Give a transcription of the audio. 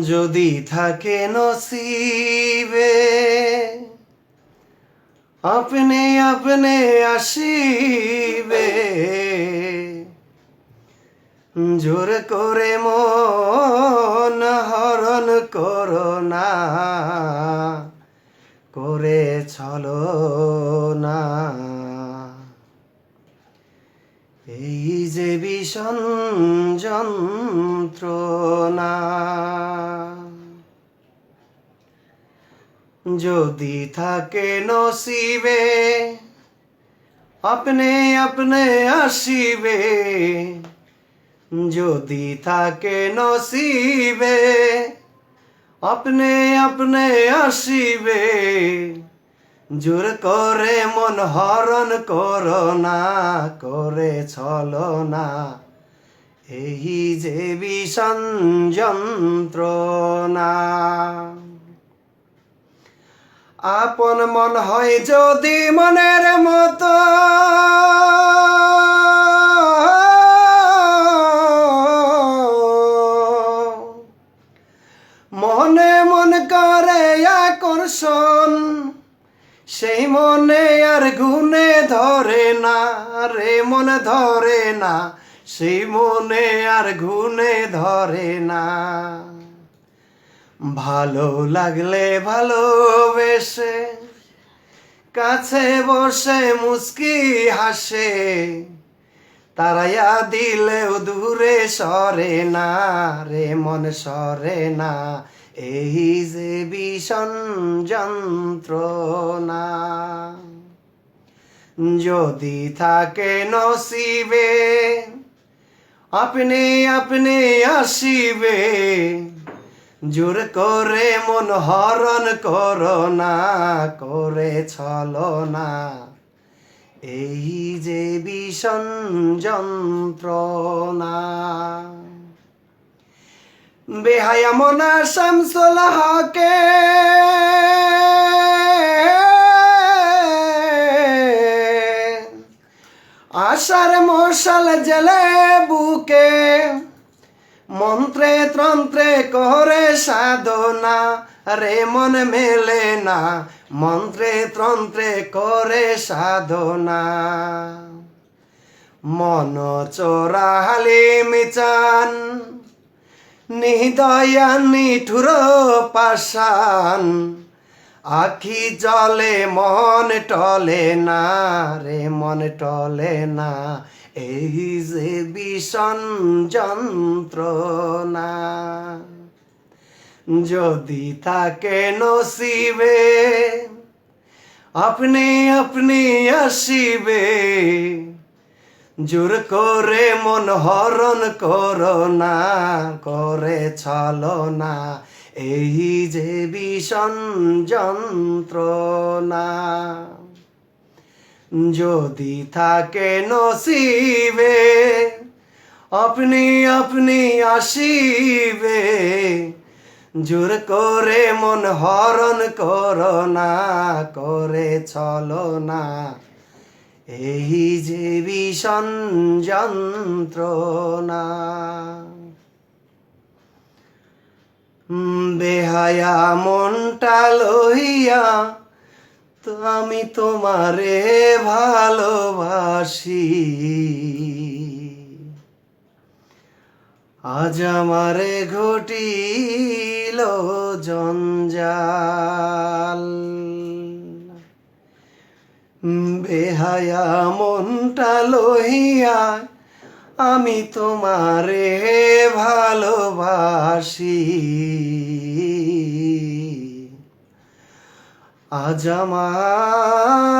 যদি থাকে নসিবে আপনি আপনি আসিবে। জোর করে মন হরণ করো না করে চলো না এই যে ভীষণ যন্ত্রণা, যদি থাকে নসিবে, আপনি আপনি আসিবে। যদি থাকে নসিবে, আপনি আপনি আসিবে। জোর করে মন হরণ করো না, করে চলো না। এই যে ভীষণ যন্ত্রণা। আপন মন হয় যদি মনের মতো। মনে মন করে আকর্ষণ। সেই মনে আর গুনে ধরে না, রে মন ধরে না। সেই মনে আর গুনে ধরে না। ভালো লাগলে ভালোবেসে, কাছে বসে মুস্কি হাসে। তারাইয়া দিলেও দূরে সরে না, রে মন সরে না। এই যে ভীষণ যন্ত্রণা, যদি থাকে নসিবে, আপনি আপনি আসিবে। জোর করে মন হরণ করো না করে চলো না এই যে ভীষণ যন্ত্রণা। বেহায়া মনা শামসুল হকে। আশার মশাল জেলে বুকে, মন্ত্রে তন্ত্রে করে সাধনা, রে মন মেলে না, মন্ত্রে তন্ত্রে করে সাধনা। মন চোরা হালিমি চান নিদয়া নিঠুর পাশান আখি জলে মন টলে না রে, মন টলে না। এই যে ভীষণ যন্ত্রণা। যদি থাকে নসিবে, আপনি আপনি আসিবে। জোর করে মন হরণ করো না, করে চলো না। এই যে ভীষণ যন্ত্রণা। যদি থাকে নসিবে, আপনি আপনি আসিবে। জোর করে মন হরণ করো না, করে চলো না। এই যে ভীষণ যন্ত্রণা। বেহায়া মনটা লইয়া তো আমি তোমারে ভালোবাসি। আজ আমারে ঘটিল জঞ্জাল। বেহায়া মনটা লহিয়া আমি তোমারে ভালোবাসি। আজ আমার